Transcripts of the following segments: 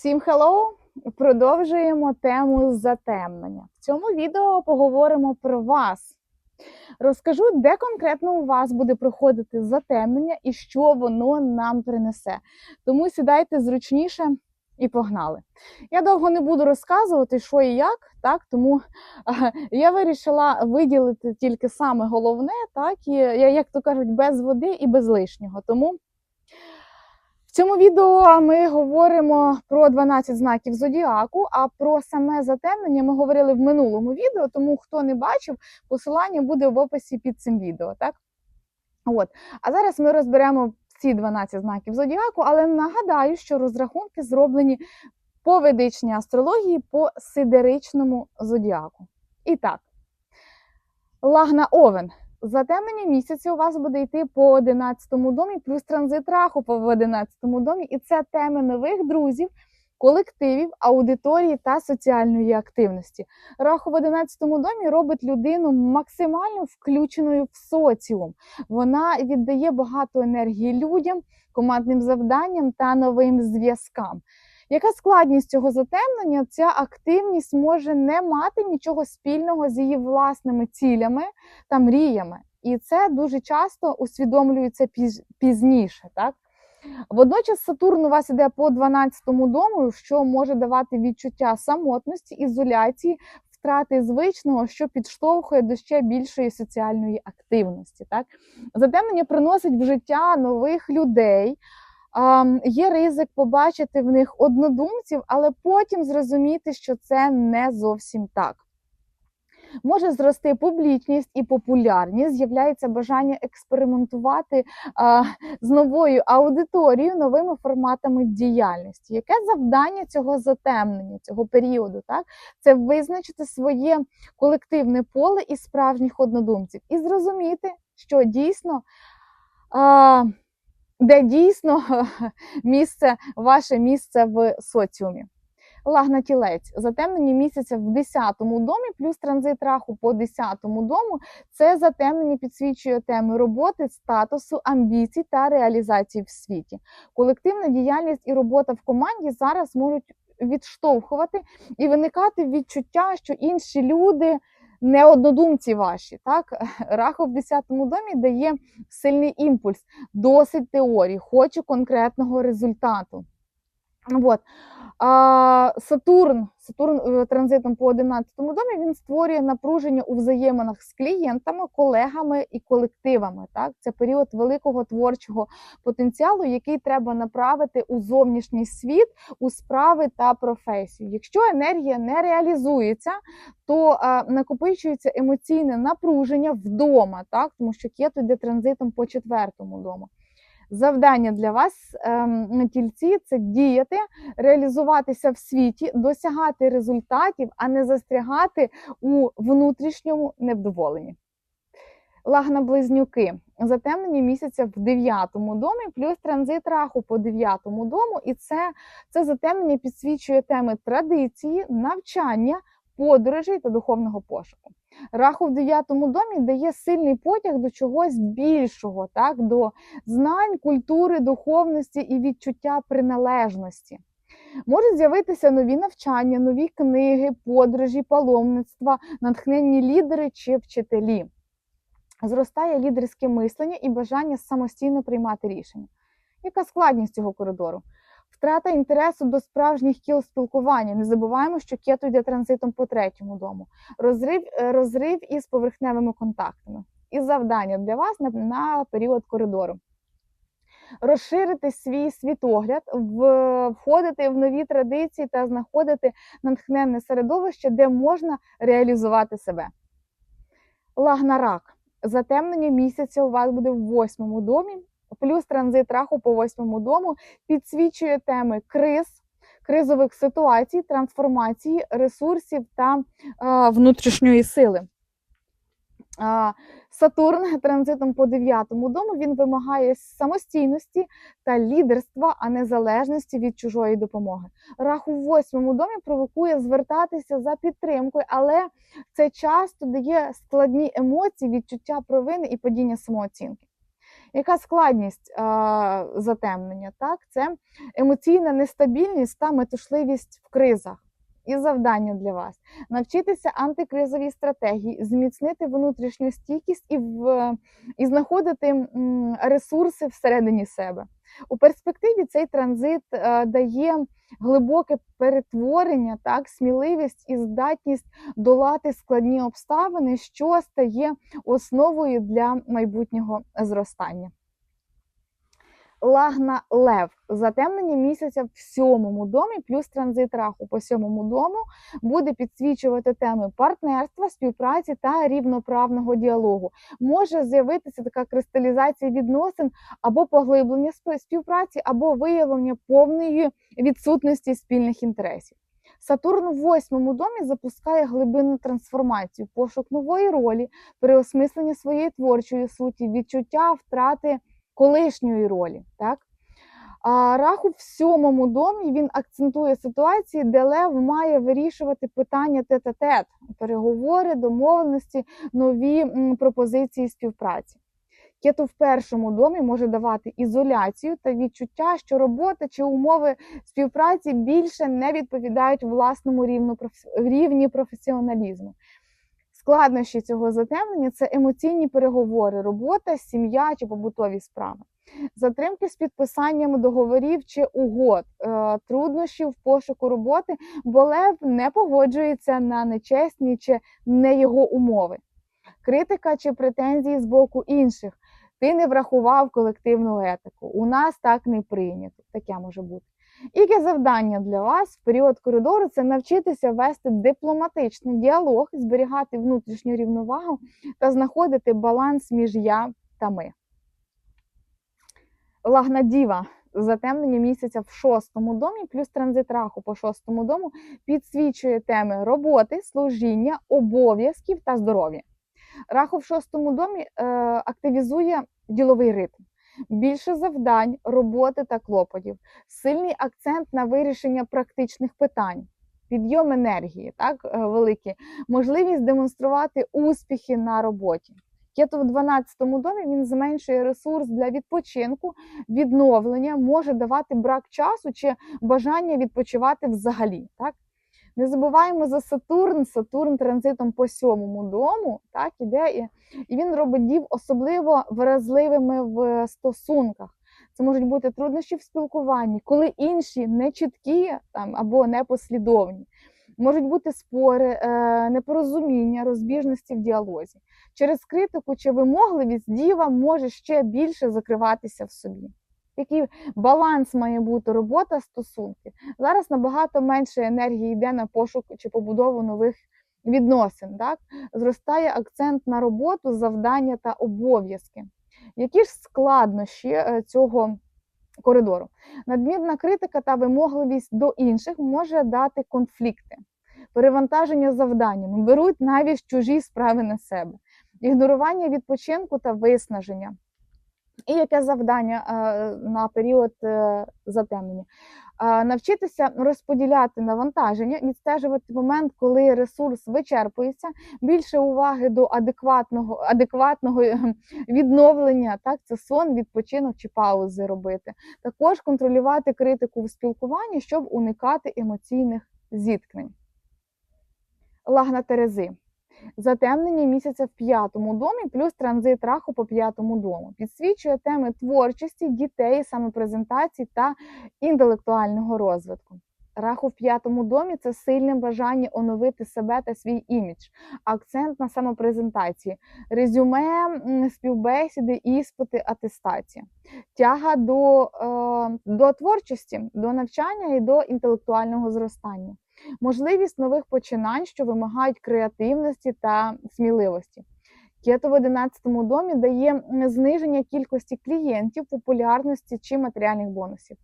Всім hello! Продовжуємо тему затемнення. В цьому відео поговоримо про вас. Розкажу, де конкретно у вас буде проходити затемнення і що воно нам принесе. Тому сідайте зручніше і погнали. Я довго не буду розказувати, що і як, так тому я вирішила виділити тільки саме головне, так і як то кажуть, без води і без лишнього. Тому в цьому відео ми говоримо про 12 знаків зодіаку, а про саме затемнення ми говорили в минулому відео, тому хто не бачив, посилання буде в описі під цим відео. Так? От. А зараз ми розберемо ці 12 знаків зодіаку, але нагадаю, що розрахунки зроблені по ведичній астрології по сидеричному зодіаку. І так, Лагна Овен. Затемнення місяця у вас буде йти по 11 домі, плюс транзит раху по 11 домі. І це теми нових друзів, колективів, аудиторії та соціальної активності. Раху в 11 домі робить людину максимально включеною в соціум. Вона віддає багато енергії людям, командним завданням та новим зв'язкам. Яка складність цього затемнення? Ця активність може не мати нічого спільного з її власними цілями та мріями. І це дуже часто усвідомлюється пізніше. Так? Водночас Сатурн у вас іде по 12-му дому, що може давати відчуття самотності, ізоляції, втрати звичного, що підштовхує до ще більшої соціальної активності. Так? Затемнення приносить в життя нових людей. Є ризик побачити в них однодумців, але потім зрозуміти, що це не зовсім так. Може зрости публічність і популярність, з'являється бажання експериментувати а, з новою аудиторією, новими форматами діяльності. Яке завдання цього затемнення, цього періоду? Так? Це визначити своє колективне поле і справжніх однодумців, і зрозуміти, що дійсно. А, де дійсно місце, ваше місце в соціумі. Лагна тілець, затемнення місяця в 10-му домі, плюс транзит раху по 10-му дому. Це затемнення підсвічує теми роботи, статусу, амбіцій та реалізації в світі. Колективна діяльність і робота в команді зараз можуть відштовхувати і виникати відчуття, що інші люди не однодумці ваші. Так? Раху в 10-му домі дає сильний імпульс, досить теорії, хоче конкретного результату. От. А, Сатурн, Сатурн е, транзитом по 11-му домі він створює напруження у взаєминах з клієнтами, колегами і колективами. Так? Це період великого творчого потенціалу, який треба направити у зовнішній світ, у справи та професію. Якщо енергія не реалізується, то а, накопичується емоційне напруження вдома, так? тому що кету йде транзитом по четвертому дому. Завдання для вас, ем, тільці, це діяти, реалізуватися в світі, досягати результатів, а не застрягати у внутрішньому невдоволенні. Лагна близнюки. Затемнення місяця в 9-му домі, плюс транзит раху по 9-му дому. І це, це затемнення підсвічує теми традиції, навчання, подорожей та духовного пошуку. Раху в 9-му домі дає сильний потяг до чогось більшого, так, до знань, культури, духовності і відчуття приналежності. Можуть з'явитися нові навчання, нові книги, подорожі, паломництва, натхненні лідери чи вчителі. Зростає лідерське мислення і бажання самостійно приймати рішення. Яка складність цього коридору? Втрата інтересу до справжніх кіл спілкування. Не забуваємо, що кето йде транзитом по третьому дому. Розрив, е, розрив із поверхневими контактами. І завдання для вас на, на період коридору. Розширити свій світогляд, входити в нові традиції та знаходити натхненне середовище, де можна реалізувати себе. Лагнарак. Затемнення місяця у вас буде в восьмому домі, плюс транзит раху по восьмому дому підсвічує теми криз, кризових ситуацій, трансформації, ресурсів та е, внутрішньої сили. А, Сатурн транзитом по дев'ятому дому він вимагає самостійності та лідерства, а не залежності від чужої допомоги. Раху в восьмому домі провокує звертатися за підтримкою, але це часто дає складні емоції, відчуття провини і падіння самооцінки. Яка складність затемнення? Так, це емоційна нестабільність та метушливість в кризах. І завдання для вас навчитися антикризовій стратегії, зміцнити внутрішню стійкість і в і знаходити ресурси всередині себе. У перспективі цей транзит е, дає глибоке перетворення, так, сміливість і здатність долати складні обставини, що стає основою для майбутнього зростання. Лагна Лев затемнення місяця в сьомому домі, плюс транзит раху по сьомому дому буде підсвічувати теми партнерства, співпраці та рівноправного діалогу. Може з'явитися така кристалізація відносин або поглиблення спів- співпраці, або виявлення повної відсутності спільних інтересів. Сатурн у восьмому домі запускає глибинну трансформацію, пошук нової ролі, переосмислення своєї творчої суті, відчуття втрати колишньої ролі. Так? А Раху в сьомому домі він акцентує ситуації, де Лев має вирішувати питання тет-а-тет, переговори, домовленості, нові пропозиції співпраці. Кету в першому домі може давати ізоляцію та відчуття, що робота чи умови співпраці більше не відповідають власному рівні професіоналізму. Складнощі цього затемнення це емоційні переговори, робота, сім'я чи побутові справи, затримки з підписанням договорів чи угод, е, труднощі в пошуку роботи, бо лев не погоджується на нечесні чи не його умови, критика чи претензії з боку інших. Ти не врахував колективну етику. У нас так не прийнято. Таке може бути. Яке завдання для вас в період коридору це навчитися вести дипломатичний діалог, зберігати внутрішню рівновагу та знаходити баланс між я та ми. Лагнадіва затемнення місяця в шостому домі, плюс транзит раху по шостому дому підсвічує теми роботи, служіння, обов'язків та здоров'я. Раху в шостому домі е, активізує діловий ритм. Більше завдань, роботи та клопотів, сильний акцент на вирішення практичних питань, підйом енергії, так е, великий, можливість демонструвати успіхи на роботі. Кету в 12-му домі він зменшує ресурс для відпочинку, відновлення, може давати брак часу чи бажання відпочивати взагалі. Так? Не забуваємо за Сатурн. Сатурн транзитом по сьомому дому, так іде, і, і він робить дів особливо вразливими в стосунках. Це можуть бути труднощі в спілкуванні, коли інші не чіткі там або непослідовні. Можуть бути спори, е, непорозуміння, розбіжності в діалозі. Через критику чи вимогливість діва може ще більше закриватися в собі. Який баланс має бути робота стосунки. Зараз набагато менше енергії йде на пошук чи побудову нових відносин. Так? Зростає акцент на роботу, завдання та обов'язки. Які ж складнощі е, цього коридору? Надмірна критика та вимогливість до інших може дати конфлікти, перевантаження завданнями, беруть навіть чужі справи на себе, ігнорування відпочинку та виснаження. І яке завдання е, на період е, затемнення? Е, Навчитися розподіляти навантаження, відстежувати момент, коли ресурс вичерпується, більше уваги до адекватного, адекватного відновлення, так це сон, відпочинок чи паузи робити. Також контролювати критику в спілкуванні, щоб уникати емоційних зіткнень. Лагна Терези. Затемнення місяця в п'ятому домі, плюс транзит раху по п'ятому дому. Підсвічує теми творчості, дітей, самопрезентації та інтелектуального розвитку. Раху в п'ятому домі це сильне бажання оновити себе та свій імідж, акцент на самопрезентації, резюме, співбесіди, іспити, атестація, тяга до, е, до творчості, до навчання і до інтелектуального зростання можливість нових починань, що вимагають креативності та сміливості. Кето в 11-му домі дає зниження кількості клієнтів, популярності чи матеріальних бонусів,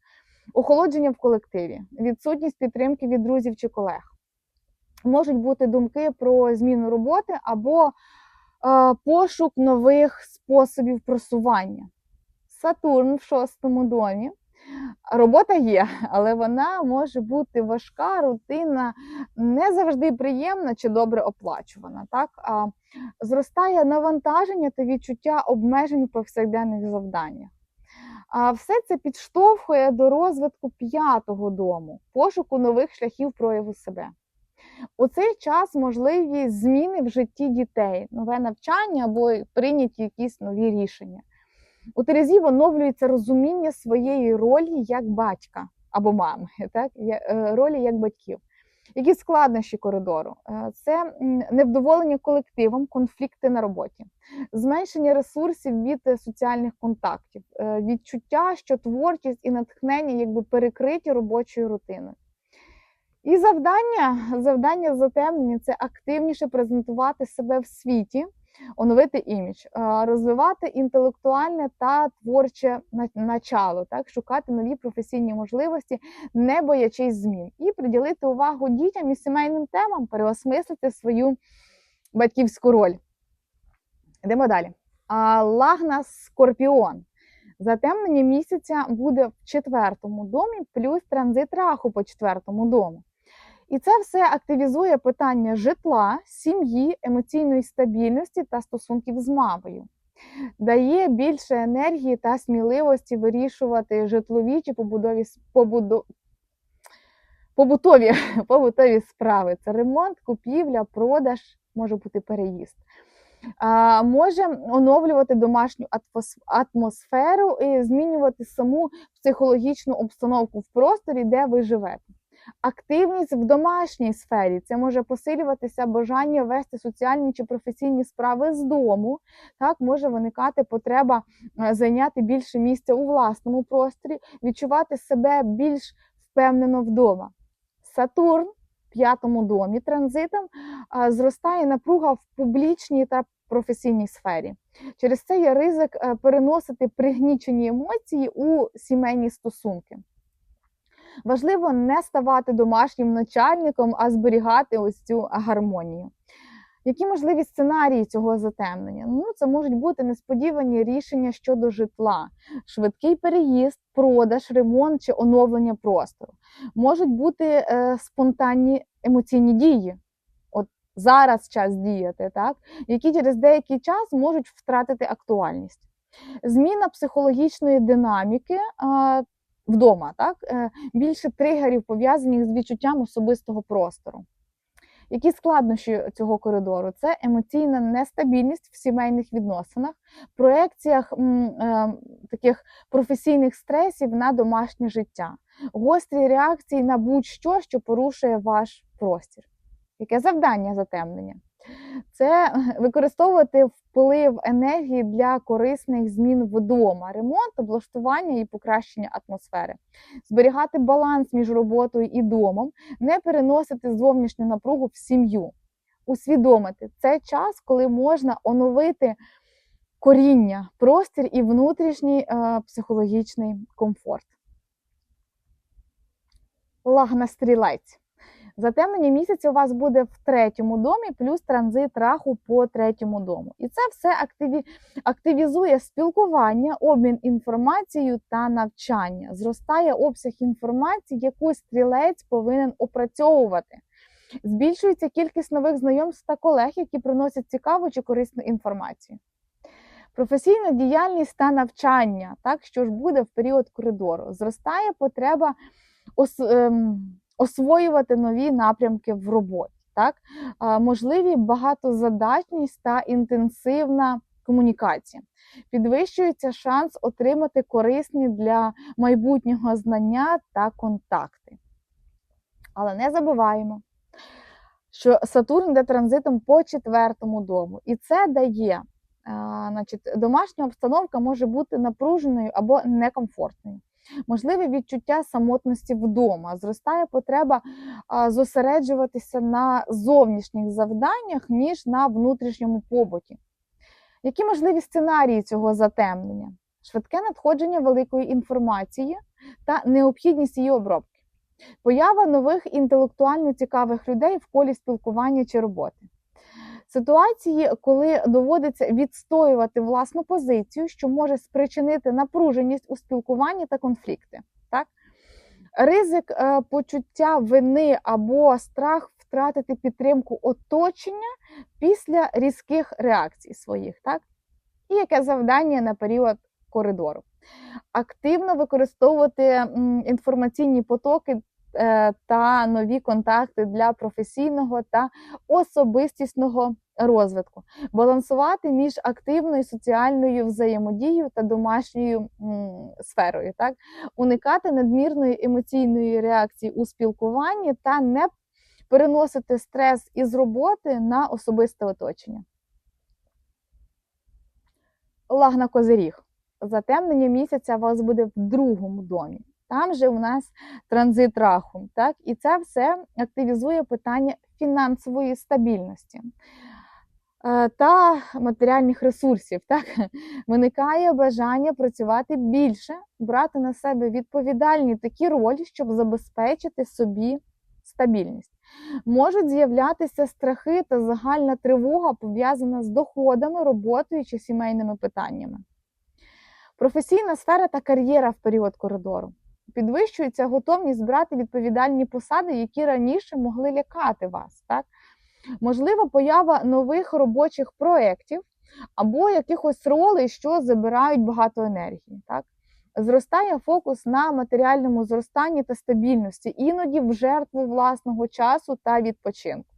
охолодження в колективі, відсутність підтримки від друзів чи колег. Можуть бути думки про зміну роботи або е, пошук нових способів просування. Сатурн в шостому домі Робота є, але вона може бути важка, рутинна, не завжди приємна чи добре оплачувана. Так? Зростає навантаження та відчуття обмежень у повсякденних завданнях. А все це підштовхує до розвитку п'ятого дому, пошуку нових шляхів прояву себе. У цей час можливі зміни в житті дітей, нове навчання або прийняті якісь нові рішення. У Терезів оновлюється розуміння своєї ролі як батька або мами, так? е, ролі як батьків. Які складнощі коридору? Е, Це невдоволення колективом, конфлікти на роботі, зменшення ресурсів від е, соціальних контактів, відчуття, що творчість і натхнення якби перекриті робочою рутиною. І завдання, завдання затемнення це активніше презентувати себе в світі, оновити імідж, розвивати інтелектуальне та творче начало, так, шукати нові професійні можливості, не боячись змін, і приділити увагу дітям і сімейним темам, переосмислити свою батьківську роль. Йдемо далі. Лагна Скорпіон. Затемнення місяця буде в четвертому домі, плюс транзит раху по четвертому дому. І це все активізує питання житла, сім'ї, емоційної стабільності та стосунків з мамою. Дає більше енергії та сміливості вирішувати житлові чи побудові побудо... побутові, побутові справи. Це ремонт, купівля, продаж, може бути переїзд. А, може оновлювати домашню атмосферу і змінювати саму психологічну обстановку в просторі, де ви живете. Активність в домашній сфері це може посилюватися бажання вести соціальні чи професійні справи з дому. Так може виникати потреба е, зайняти більше місця у власному просторі, відчувати себе більш впевнено вдома. Сатурн в п'ятому домі транзитом зростає напруга в публічній та професійній сфері. Через це є ризик е, переносити пригнічені емоції у сімейні стосунки. Важливо не ставати домашнім начальником, а зберігати ось цю гармонію. Які можливі сценарії цього затемнення? Ну, це можуть бути несподівані рішення щодо житла, швидкий переїзд, продаж, ремонт чи оновлення простору. Можуть бути е, спонтанні емоційні дії. От зараз час діяти, так? які через деякий час можуть втратити актуальність. Зміна психологічної динаміки вдома, так? Е, більше тригерів пов'язаних з відчуттям особистого простору. Які складнощі цього коридору? Це емоційна нестабільність в сімейних відносинах, проекціях м, е, таких професійних стресів на домашнє життя, гострі реакції на будь-що, що порушує ваш простір. Яке завдання затемнення? Це використовувати вплив енергії для корисних змін вдома, ремонт, облаштування і покращення атмосфери, зберігати баланс між роботою і домом, не переносити зовнішню напругу в сім'ю, усвідомити це час, коли можна оновити коріння, простір і внутрішній е, психологічний комфорт. Лагна стрілець. Затемнення місяця у вас буде в третьому домі, плюс транзит раху по третьому дому. І це все активі... активізує спілкування, обмін інформацією та навчання. Зростає обсяг інформації, яку стрілець повинен опрацьовувати. Збільшується кількість нових знайомств та колег, які приносять цікаву чи корисну інформацію. Професійна діяльність та навчання, так що ж буде в період коридору. Зростає потреба ос, ем, освоювати нові напрямки в роботі. Так? Можливі багатозадачність та інтенсивна комунікація. Підвищується шанс отримати корисні для майбутнього знання та контакти. Але не забуваємо, що Сатурн йде транзитом по четвертому дому, і це дає, значить, домашня обстановка може бути напруженою або некомфортною. Можливе відчуття самотності вдома, зростає потреба зосереджуватися на зовнішніх завданнях, ніж на внутрішньому побуті. Які можливі сценарії цього затемнення? Швидке надходження великої інформації та необхідність її обробки, поява нових інтелектуально цікавих людей в колі спілкування чи роботи. Ситуації, коли доводиться відстоювати власну позицію, що може спричинити напруженість у спілкуванні та конфлікти. Ризик е, почуття вини або страх втратити підтримку оточення після різких реакцій своїх, так? І яке завдання на період коридору? Активно використовувати інформаційні потоки та нові контакти для професійного та особистісного розвитку, балансувати між активною соціальною взаємодією та домашньою сферою, так уникати надмірної емоційної реакції у спілкуванні та не переносити стрес із роботи на особисте оточення. Лагна Козиріг. Затемнення місяця вас буде в другому домі. Там же у нас транзит раху. Так? І це все активізує питання фінансової стабільності е, та матеріальних ресурсів. Так? Виникає бажання працювати більше, брати на себе відповідальні такі ролі, щоб забезпечити собі стабільність. Можуть з'являтися страхи та загальна тривога, пов'язана з доходами, роботою чи сімейними питаннями. Професійна сфера та кар'єра в період коридору. Підвищується готовність брати відповідальні посади, які раніше могли лякати вас. Так? Можлива поява нових робочих проєктів або якихось ролей, що забирають багато енергії. Так? Зростає фокус на матеріальному зростанні та стабільності, іноді в жертву власного часу та відпочинку.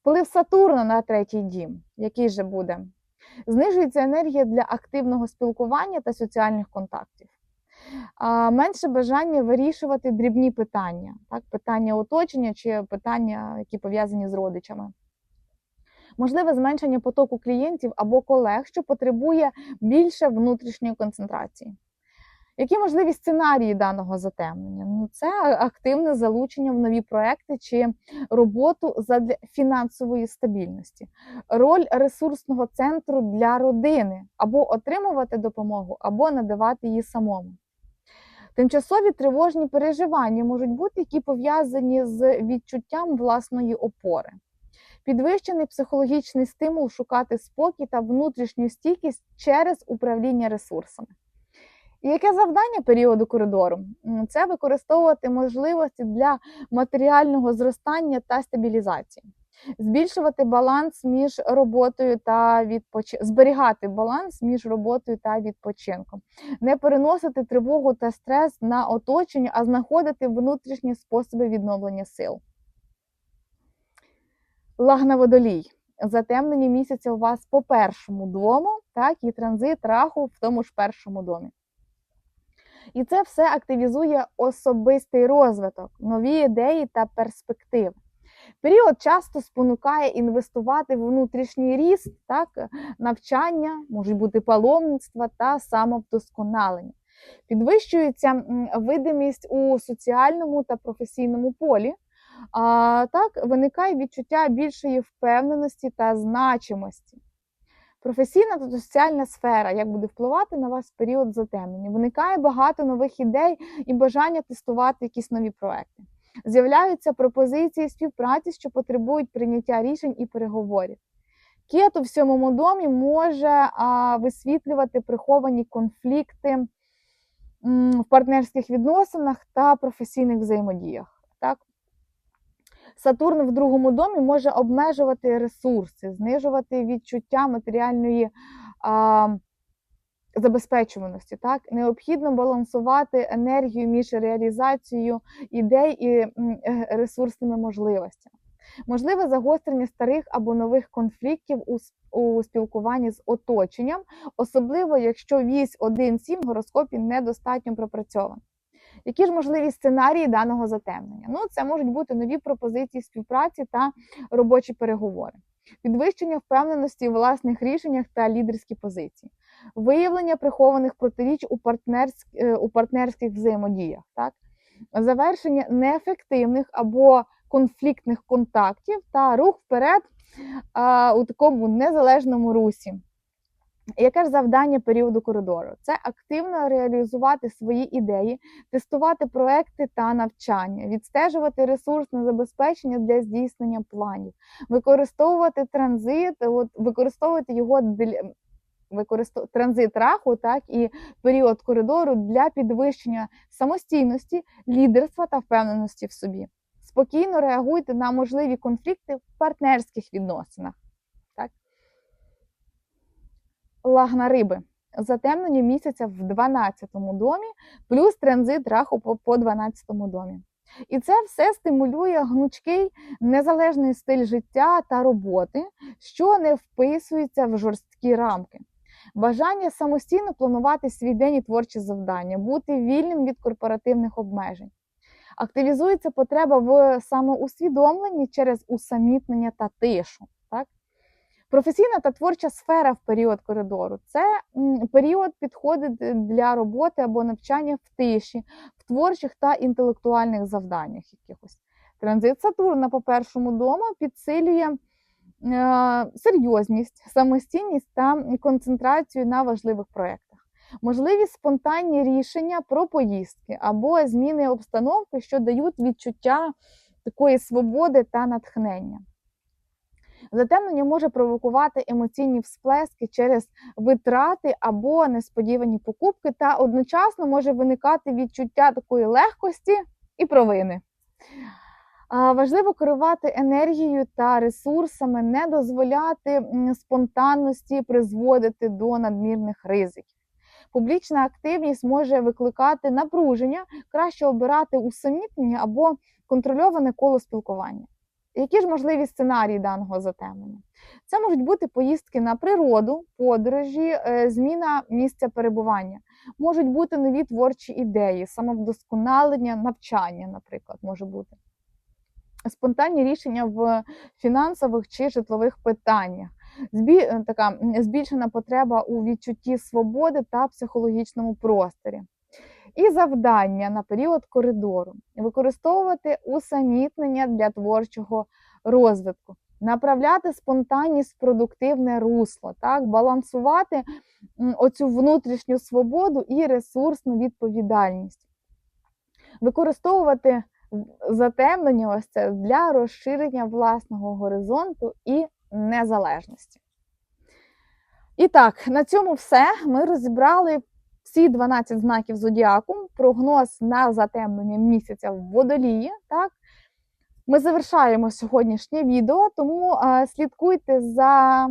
Вплив Сатурна на третій дім, який же буде? Знижується енергія для активного спілкування та соціальних контактів. Менше бажання вирішувати дрібні питання, так, питання оточення чи питання, які пов'язані з родичами. Можливе зменшення потоку клієнтів або колег, що потребує більше внутрішньої концентрації. Які можливі сценарії даного затемнення? Ну, це активне залучення в нові проекти чи роботу задля фінансової стабільності, роль ресурсного центру для родини або отримувати допомогу, або надавати її самому. Тимчасові тривожні переживання можуть бути, які пов'язані з відчуттям власної опори. Підвищений психологічний стимул шукати спокій та внутрішню стійкість через управління ресурсами. І яке завдання періоду коридору? Це використовувати можливості для матеріального зростання та стабілізації, збільшувати баланс між роботою та відпочинком, зберігати баланс між роботою та відпочинком, не переносити тривогу та стрес на оточення, а знаходити внутрішні способи відновлення сил. Лагна водолій. Затемнення місяця у вас по першому дому, так, і транзит раху в тому ж першому домі. І це все активізує особистий розвиток, нові ідеї та перспективи. Період часто спонукає інвестувати в внутрішній ріст, так, навчання, можуть бути паломництва та самовдосконалення. Підвищується видимість у соціальному та професійному полі. А так виникає відчуття більшої впевненості та значимості. Професійна та соціальна сфера, як буде впливати на вас в період затемнення. Виникає багато нових ідей і бажання тестувати якісь нові проекти. З'являються пропозиції співпраці, що потребують прийняття рішень і переговорів. Кету в сьомому домі може а, висвітлювати приховані конфлікти в партнерських відносинах та професійних взаємодіях. Так? Сатурн в другому домі може обмежувати ресурси, знижувати відчуття матеріальної а, забезпечуваності. Так? Необхідно балансувати енергію між реалізацією ідей і е, ресурсними можливостями. Можливе загострення старих або нових конфліктів у спілкуванні з оточенням, особливо якщо вісь 1-7 в гороскопі недостатньо пропрацьована. Які ж можливі сценарії даного затемнення? Ну, це можуть бути нові пропозиції співпраці та робочі переговори, підвищення впевненості у власних рішеннях та лідерські позиції, виявлення прихованих протиріч у партнерськ... Е, у партнерських взаємодіях, так? завершення неефективних або конфліктних контактів та рух вперед а, у такому незалежному русі. Яке ж завдання періоду коридору? Це активно реалізувати свої ідеї, тестувати проекти та навчання, відстежувати ресурсне забезпечення для здійснення планів, використовувати транзит, от, використовувати його для використов... транзит раху, так і період коридору для підвищення самостійності, лідерства та впевненості в собі. Спокійно реагуйте на можливі конфлікти в партнерських відносинах. Так? Лагна риби. Затемнення місяця в 12-му домі, плюс транзит раху по, по 12-му домі. І це все стимулює гнучкий незалежний стиль життя та роботи, що не вписується в жорсткі рамки. Бажання самостійно планувати свій день і творчі завдання, бути вільним від корпоративних обмежень. Активізується потреба в самоусвідомленні через усамітнення та тишу. Так? Професійна та творча сфера в період коридору це період підходить для роботи або навчання в тиші, в творчих та інтелектуальних завданнях якихось. Транзит Сатурна по першому дому підсилює серйозність, самостійність та концентрацію на важливих проєктах. Можливі спонтанні рішення про поїздки або зміни обстановки, що дають відчуття такої свободи та натхнення. Затемнення може провокувати емоційні всплески через витрати або несподівані покупки, та одночасно може виникати відчуття такої легкості і провини. Важливо керувати енергією та ресурсами, не дозволяти спонтанності призводити до надмірних ризиків. Публічна активність може викликати напруження, краще обирати усамітнення або контрольоване коло спілкування. Які ж можливі сценарії даного затемнення? Це можуть бути поїздки на природу, подорожі, е, зміна місця перебування, можуть бути нові творчі ідеї, самовдосконалення, навчання, наприклад, може бути. Спонтанні рішення в фінансових чи житлових питаннях, Збі... е, така збільшена потреба у відчутті свободи та психологічному просторі. І завдання на період коридору використовувати усамітнення для творчого розвитку, направляти спонтанність в продуктивне русло, так, балансувати оцю внутрішню свободу і ресурсну відповідальність, використовувати затемнення ось це для розширення власного горизонту і незалежності. І так, на цьому все. Ми розібрали всі 12 знаків зодіаку, прогноз на затемнення місяця в водолії. Так? Ми завершаємо сьогоднішнє відео, тому е, слідкуйте за,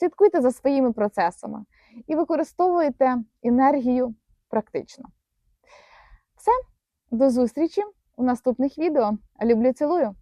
слідкуйте за своїми процесами і використовуйте енергію практично. Все, до зустрічі у наступних відео. Люблю, цілую!